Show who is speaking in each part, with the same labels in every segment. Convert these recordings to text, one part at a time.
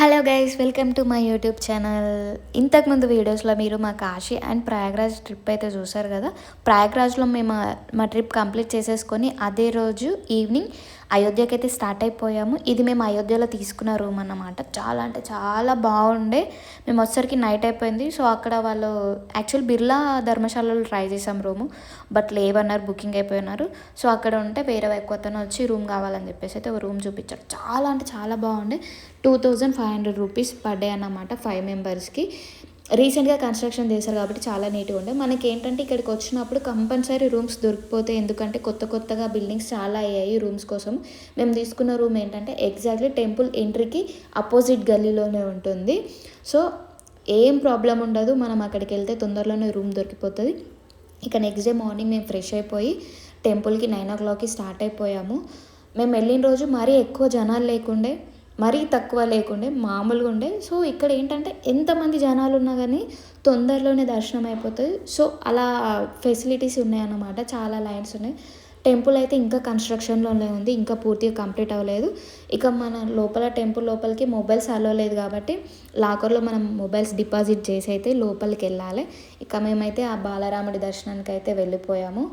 Speaker 1: Hello guys welcome to my YouTube channel ఇంతకుముందు వీడియోస్లో మీరు మా కాశీ అండ్ ప్రయాగ్రాజ్ ట్రిప్ అయితే చూసారు కదా? ప్రయాగ్రాజ్లో మేము మా ట్రిప్ కంప్లీట్ చేసేసుకొని అదే రోజు ఈవినింగ్ అయోధ్యకి అయితే స్టార్ట్ అయిపోయాము. ఇది మేము అయోధ్యలో తీసుకున్న రూమ్ అన్నమాట. చాలా అంటే చాలా బాగుండే. మేము వచ్చేసరికి నైట్ అయిపోయింది. సో అక్కడ వాళ్ళు యాక్చువల్ బిర్లా ధర్మశాలలో ట్రై చేసాం రూము బట్ లేవన్నారు బుకింగ్ అయిపోయినారు. సో అక్కడ ఉంటే వేరే ఎక్కువతను వచ్చి రూమ్ కావాలని చెప్పేసి అయితే ఒక రూమ్ చూపించారు. చాలా అంటే చాలా బాగుండే. Two thousand five hundred rupees per day అన్నమాట ఫైవ్ మెంబర్స్కి. రీసెంట్గా కన్స్ట్రక్షన్ చేశారు కాబట్టి చాలా నీట్గా ఉండే. మనకి ఏంటంటే ఇక్కడికి వచ్చినప్పుడు కంపల్సరీ రూమ్స్ దొరికిపోతాయి ఎందుకంటే కొత్త కొత్తగా బిల్డింగ్స్ చాలా అయ్యాయి రూమ్స్ కోసం. మేము తీసుకున్న రూమ్ ఏంటంటే ఎగ్జాక్ట్లీ టెంపుల్ ఎంట్రీకి అపోజిట్ గల్లీలోనే ఉంటుంది. సో ఏం ప్రాబ్లం ఉండదు. మనం అక్కడికి వెళ్తే తొందరలోనే రూమ్ దొరికిపోతుంది. ఇక నెక్స్ట్ డే మార్నింగ్ మేము ఫ్రెష్ అయిపోయి టెంపుల్కి నైన్ ఓ క్లాక్కి స్టార్ట్ అయిపోయాము. మేము వెళ్ళిన రోజు మరీ ఎక్కువ జనాలు లేకుండే మరీ తక్కువ లేకుండే మామూలుగా ఉండే. సో ఇక్కడ ఏంటంటే ఎంతమంది జనాలు ఉన్నా కానీ తొందరలోనే దర్శనం అయిపోతుంది సో అలా ఫెసిలిటీస్ ఉన్నాయన్నమాట. చాలా లైన్స్ ఉన్నాయి. టెంపుల్ అయితే ఇంకా కన్స్ట్రక్షన్లోనే ఉంది. ఇంకా పూర్తిగా కంప్లీట్ అవ్వలేదు. ఇక మన లోపల టెంపుల్ లోపలికి మొబైల్స్ అలవలేదు కాబట్టి లాకర్లో మనం మొబైల్స్ డిపాజిట్ చేసి అయితే లోపలికి వెళ్ళాలి. ఇక మేమైతే ఆ బాలరాముడి దర్శనానికి అయితే వెళ్ళిపోయాము.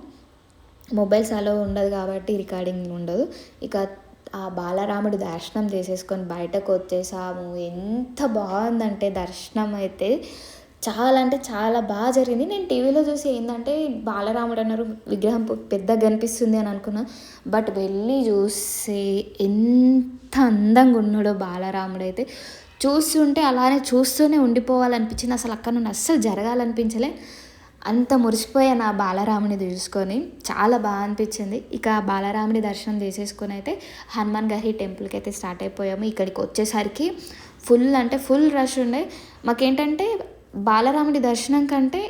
Speaker 1: మొబైల్స్ అలో ఉండదు కాబట్టి రికార్డింగ్ ఉండదు. ఇక ఆ బాలరాముడి దర్శనం చేసేసుకొని బయటకు వచ్చేసాము. ఎంత బాగుందంటే దర్శనం అయితే. చాలా అంటే చాలా బాగా జరిగింది. నేను టీవీలో చూసి ఏంటంటే బాలరాముడు అన్నారు విగ్రహం పెద్దగా కనిపిస్తుంది అని అనుకున్నా. బట్ వెళ్ళి చూస్తే ఎంత అందంగా ఉన్నాడో బాలరాముడు అయితే. చూస్తుంటే అలానే చూస్తూనే ఉండిపోవాలనిపించింది. అసలు అక్కడ నుండి అస్సలు జరగాలనిపించలే. అంత మురిసిపోయా నా బాలరాముని చూసుకొని చాలా బాగా అనిపించింది. ఇక బాలరాముని దర్శనం చేసేసుకొని అయితే హనుమాన్ గారి టెంపుల్కి అయితే స్టార్ట్ అయిపోయాము. ఇక్కడికి వచ్చేసరికి ఫుల్ అంటే ఫుల్ రష్ ఉండే. మాకేంటంటే బాలరాముడి దర్శనం కంటే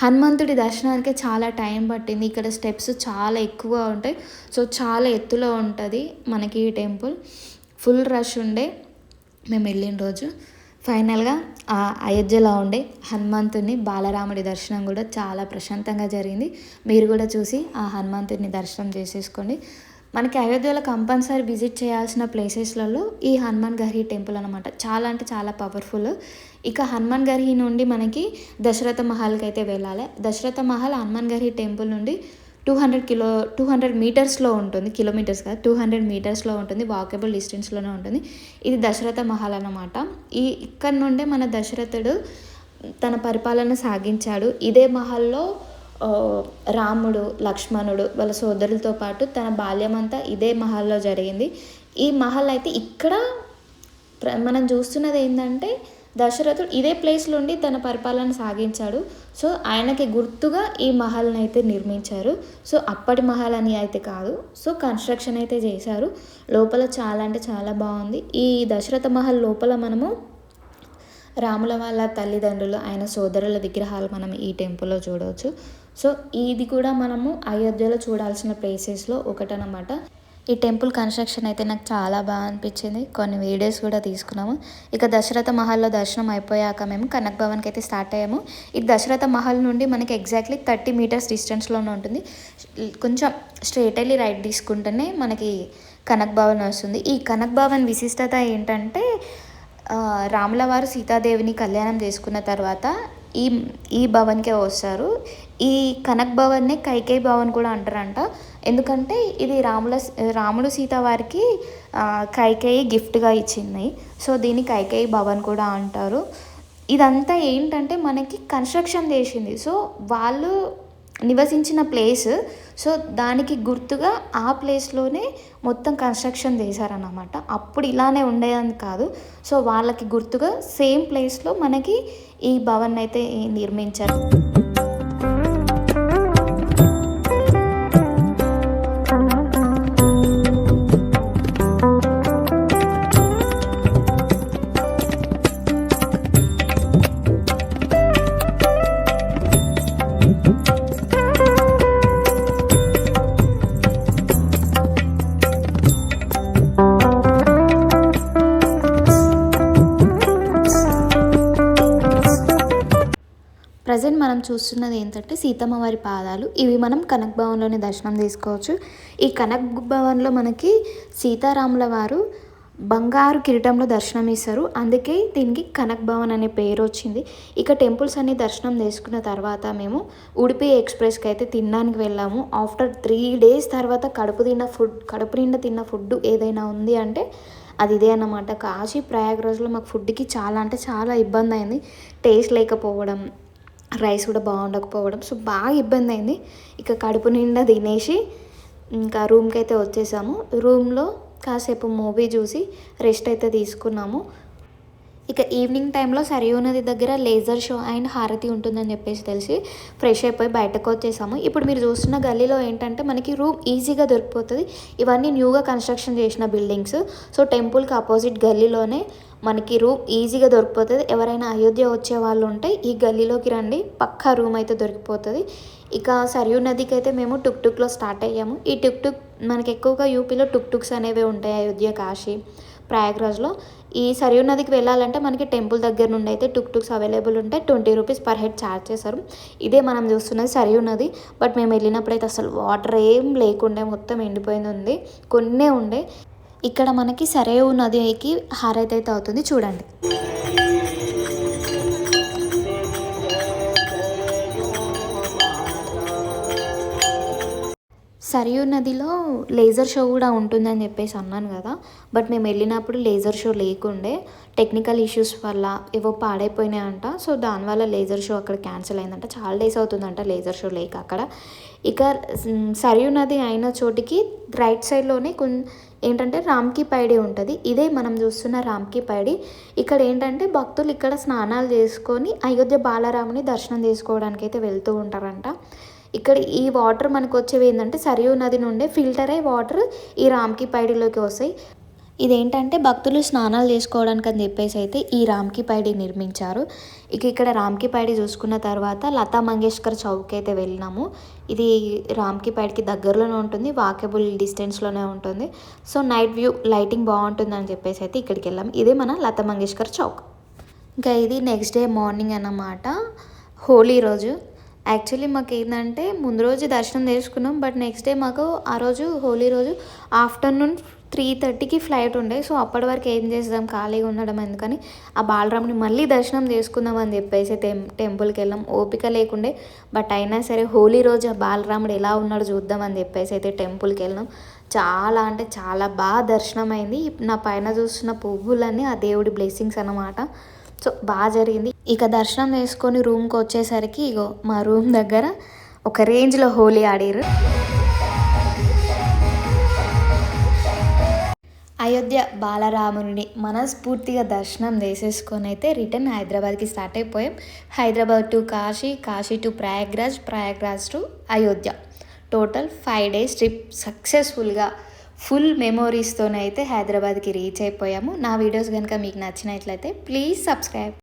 Speaker 1: హనుమంతుడి దర్శనానికి చాలా టైం పట్టింది. ఇక్కడ స్టెప్స్ చాలా ఎక్కువ ఉంటాయి. సో చాలా ఎత్తులో ఉంటుంది మనకి ఈ టెంపుల్. ఫుల్ రష్ ఉండే. మేము వెళ్ళిన రోజు. ఫైనల్గా ఆ అయోధ్యలో ఉండే హనుమంతుని బాలరాముడి దర్శనం కూడా చాలా ప్రశాంతంగా జరిగింది. మీరు కూడా చూసి ఆ హనుమంతుడిని దర్శనం చేసేసుకోండి. మనకి అయోధ్యలో కంపల్సరీ విజిట్ చేయాల్సిన ప్లేసెస్లలో ఈ హనుమాన్ గర్హి టెంపుల్ అనమాట చాలా అంటే చాలా పవర్ఫుల్. ఇక హనుమాన్ గర్హి నుండి మనకి దశరథ మహల్కి అయితే వెళ్ళాలి. దశరథ మహల్ హనుమాన్ గర్హి టెంపుల్ నుండి two hundred kilo two hundred మీటర్స్లో ఉంటుంది కిలోమీటర్స్ కాదు టూ హండ్రెడ్ మీటర్స్లో ఉంటుంది వాకబుల్ డిస్టెన్స్లోనే ఉంటుంది. ఇది దశరథ మహల్ అన్నమాట. ఈ ఇక్కడ నుండే మన దశరథుడు తన పరిపాలన సాగించాడు. ఇదే మహల్లో రాముడు లక్ష్మణుడు వాళ్ళ సోదరులతో పాటు తన బాల్యం అంతా ఇదే మహల్లో జరిగింది. ఈ మహల్ అయితే ఇక్కడ మనం చూస్తున్నది ఏంటంటే దశరథుడు ఇదే ప్లేస్లో ఉండి తన పరిపాలన సాగించాడు. సో ఆయనకి గుర్తుగా ఈ మహల్ని అయితే నిర్మించారు. సో అప్పటి మహల్ అని అయితే కాదు. సో కన్స్ట్రక్షన్ అయితే చేశారు. లోపల చాలా అంటే చాలా బాగుంది. ఈ దశరథ మహల్ లోపల మనము రాముల వాళ్ళ తల్లిదండ్రులు ఆయన సోదరుల విగ్రహాలు మనం ఈ టెంపుల్లో చూడవచ్చు. సో ఇది కూడా మనము అయోధ్యలో చూడాల్సిన ప్లేసెస్లో ఒకటనమాట ఈ టెంపుల్ కన్స్ట్రక్షన్ అయితే నాకు చాలా బాగా అనిపించింది. కొన్ని వీడియోస్ కూడా తీసుకున్నాము. ఇక దశరథ మహల్లో దర్శనం అయిపోయాక మేము కనక్ భవన్కి అయితే స్టార్ట్ అయ్యాము. ఈ దశరథ మహల్ నుండి మనకి ఎగ్జాక్ట్లీ థర్టీ మీటర్స్ డిస్టెన్స్లోనే ఉంటుంది. కొంచెం స్ట్రేట్ వెళ్ళి రైట్ తీసుకుంటేనే మనకి కనక్ భవన్ వస్తుంది. ఈ కనక్ భవన్ విశిష్టత ఏంటంటే రాముల వారు సీతాదేవిని కళ్యాణం చేసుకున్న తర్వాత ఈ ఈ భవన్కే వస్తారు. ఈ కనక్ భవన్నే కైకేయి భవన్ కూడా అంటారంట. ఎందుకంటే ఇది రాముల రాముడు సీత వారికి కైకేయి గిఫ్ట్గా ఇచ్చింది. సో దీన్ని కైకేయి భవన్ కూడా అంటారు. ఇదంతా ఏంటంటే మనకి కన్స్ట్రక్షన్ చేసింది. సో వాళ్ళు నివసించిన ప్లేస్. సో దానికి గుర్తుగా ఆ ప్లేస్లోనే మొత్తం కన్స్ట్రక్షన్ చేశారన్నమాట. అప్పుడు ఇలానే ఉండేదని కాదు. సో వాళ్ళకి గుర్తుగా సేమ్ ప్లేస్లో మనకి ఈ భవన్ అయితే నిర్మించారు. మనం చూస్తున్నది ఏంటంటే సీతమ్మ వారి పాదాలు. ఇవి మనం కనక్ భవన్లోని దర్శనం తీసుకోవచ్చు ఈ కనక్ భవన్లో మనకి సీతారాముల వారు బంగారు కిరీటంలో దర్శనం ఇస్తారు అందుకే దీనికి కనక్ భవన్ అనే పేరు వచ్చింది. ఇక టెంపుల్స్ అన్ని దర్శనం చేసుకున్న తర్వాత మేము ఉడిపి ఎక్స్ప్రెస్కి అయితే తినడానికి వెళ్ళాము. ఆఫ్టర్ త్రీ డేస్ తర్వాత కడుపు తిన్న ఫుడ్ కడుపు నిండా తిన్న ఫుడ్ ఏదైనా ఉంది అంటే అది ఇదే అన్నమాట. కాశీ ప్రయాగరాజ్లో మాకు ఫుడ్కి చాలా అంటే చాలా ఇబ్బంది అయింది. టేస్ట్ లేకపోవడం రైస్ కూడా బాగుండకపోవడం. సో బాగా ఇబ్బంది అయింది ఇక కడుపు నిండా తినేసి ఇంకా రూమ్కి అయితే వచ్చేసాము. రూమ్లో కాసేపు మూవీ చూసి రెస్ట్ అయితే తీసుకున్నాము. ఇక ఈవినింగ్ టైంలో సరియూ నది దగ్గర లేజర్ షో అండ్ హారతి ఉంటుందని చెప్పేసి తెలిసి ఫ్రెష్ అయిపోయి బయటకు వచ్చేసాము. ఇప్పుడు మీరు చూస్తున్న గల్లీలో ఏంటంటే మనకి రూమ్ ఈజీగా దొరికిపోతుంది. ఇవన్నీ న్యూగా కన్స్ట్రక్షన్ చేసిన బిల్డింగ్స్ సో టెంపుల్కి ఆపోజిట్ గల్లీలోనే మనకి రూమ్ ఈజీగా దొరికిపోతుంది. ఎవరైనా అయోధ్య వచ్చే వాళ్ళు ఉంటే ఈ గల్లీలోకి రండి. పక్కా రూమ్ అయితే దొరికిపోతుంది. ఇక సరియూ నదికి అయితే మేము టుక్ టుక్లో స్టార్ట్ అయ్యాము. ఈ టుక్ టుక్ మనకి ఎక్కువగా యూపీలో టుక్ టుక్స్ అనేవి ఉంటాయి అయోధ్య కాశీ. ప్రయాగ్రాజ్లో ఈ సరియూ నదికి వెళ్ళాలంటే మనకి టెంపుల్ దగ్గర నుండి అయితే టుక్ టుక్స్ అవైలబుల్ ఉంటాయి. Twenty rupees per head charge చేశారు. ఇదే మనం చూస్తున్నది సరియూ నది. బట్ మేము వెళ్ళినప్పుడు అయితే అసలు వాటర్ ఏం లేకుండే మొత్తం ఎండిపోయింది ఉంది. కొన్నే ఉండే. ఇక్కడ మనకి సరియూ నదికి హారైతే అయితే అవుతుంది. చూడండి. సరియూ నదిలో లేజర్ షో కూడా ఉంటుందని చెప్పేసి అన్నాను కదా. బట్ మేము వెళ్ళినప్పుడు లేజర్ షో లేకుండే టెక్నికల్ ఇష్యూస్ వల్ల ఏవో పాడైపోయినాయంట. సో దానివల్ల లేజర్ షో అక్కడ క్యాన్సిల్ అయిందంట. చాలా డేస్ అవుతుందంట లేజర్ షో లేక అక్కడ. ఇక సరియూ నది అయిన చోటికి రైట్ సైడ్లోనే కొన్ ఏంటంటే రామ్కి పైడి ఉంటుంది. ఇదే మనం చూస్తున్న రామ్కి పైడి ఇక్కడ ఏంటంటే భక్తులు ఇక్కడ స్నానాలు చేసుకొని అయోధ్య బాలరాముని దర్శనం చేసుకోవడానికి అయితే వెళ్తూ ఉంటారంట. ఇక్కడ ఈ వాటర్ మనకు వచ్చేవి ఏంటంటే సరియూ నది నుండే ఫిల్టర్ అయ్యి వాటర్ ఈ రామ్కి పైడిలోకి వస్తాయి. ఇదేంటంటే భక్తులు స్నానాలు చేసుకోవడానికి అని చెప్పేసి అయితే ఈ రామ్కి పైడి నిర్మించారు. ఇక ఇక్కడ రామ్కి పైడి చూసుకున్న తర్వాత లతా మంగేష్కర్ చౌక్ అయితే వెళ్ళినాము. ఇది రామ్కి పైడికి దగ్గరలోనే ఉంటుంది వాకబుల్ డిస్టెన్స్లోనే ఉంటుంది. సో నైట్ వ్యూ లైటింగ్ బాగుంటుంది అని చెప్పేసి అయితే ఇక్కడికి వెళ్ళాము ఇదే మన లతా మంగేష్కర్ చౌక్. ఇంకా ఇది నెక్స్ట్ డే మార్నింగ్ అన్నమాట. హోలీ రోజు. యాక్చువల్లీ మాకు ఏంటంటే ముందు రోజు దర్శనం చేసుకున్నాం బట్ నెక్స్ట్ డే మాకు ఆ రోజు హోలీ రోజు ఆఫ్టర్నూన్ త్రీ థర్టీకి ఫ్లైట్ ఉండే. సో అప్పటి వరకు ఏం చేద్దాం ఖాళీగా ఉండడం ఎందుకని ఆ బాలరాముని మళ్ళీ దర్శనం చేసుకుందాం అని చెప్పేసి టెం టెంపుల్కి వెళ్ళాం. ఓపిక లేకుండే బట్ అయినా సరే హోలీ రోజు ఆ బాలరాముడు ఎలా ఉన్నాడో చూద్దాం అని చెప్పేసి అయితే టెంపుల్కి వెళ్ళాం. చాలా అంటే చాలా బాగా దర్శనం అయింది నా పైన చూస్తున్న పువ్వులన్నీ ఆ దేవుడి బ్లెస్సింగ్స్ అన్నమాట. సో బాగా జరిగింది. ఇక దర్శనం చేసుకొని రూమ్కి వచ్చేసరికి ఇగో మా రూమ్ దగ్గర ఒక రేంజ్లో హోలీ ఆడారు అయోధ్య బాలరాముని మనస్ఫూర్తిగా దర్శనం చేసేసుకొని అయితే రిటర్న్ హైదరాబాద్కి స్టార్ట్ అయిపోయాం. Hyderabad to Kashi Kashi to Prayagraj Prayagraj to Ayodhya. Total five days trip సక్సెస్ఫుల్గా ఫుల్ మెమోరీస్తోనైతే హైదరాబాద్కి రీచ్ అయిపోయాము. నా వీడియోస్ కనుక మీకు నచ్చినట్లయితే ప్లీజ్ సబ్స్క్రైబ్.